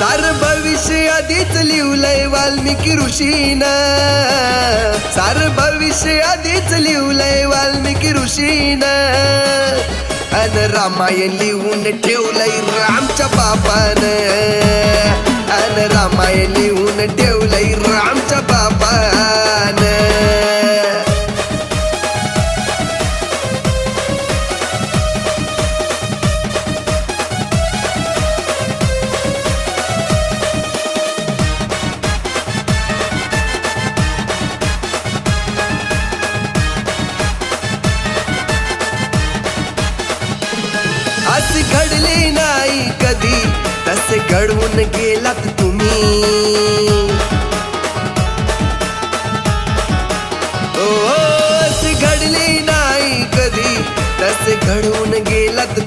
सार भविष्य आधीच लिवलंय वाल्मिकी ऋषीन. सार भविष्य आधीच लिवलंय वाल्मिकी ऋषीन. अन रामायण लिहून ठेवलंय रामच्या बापानं असे घडले नाही कधी. तसे घडवून गेलात तुम्ही. हो, हो, ओ असे घडले नाही कधी. तसे घडवून गेलात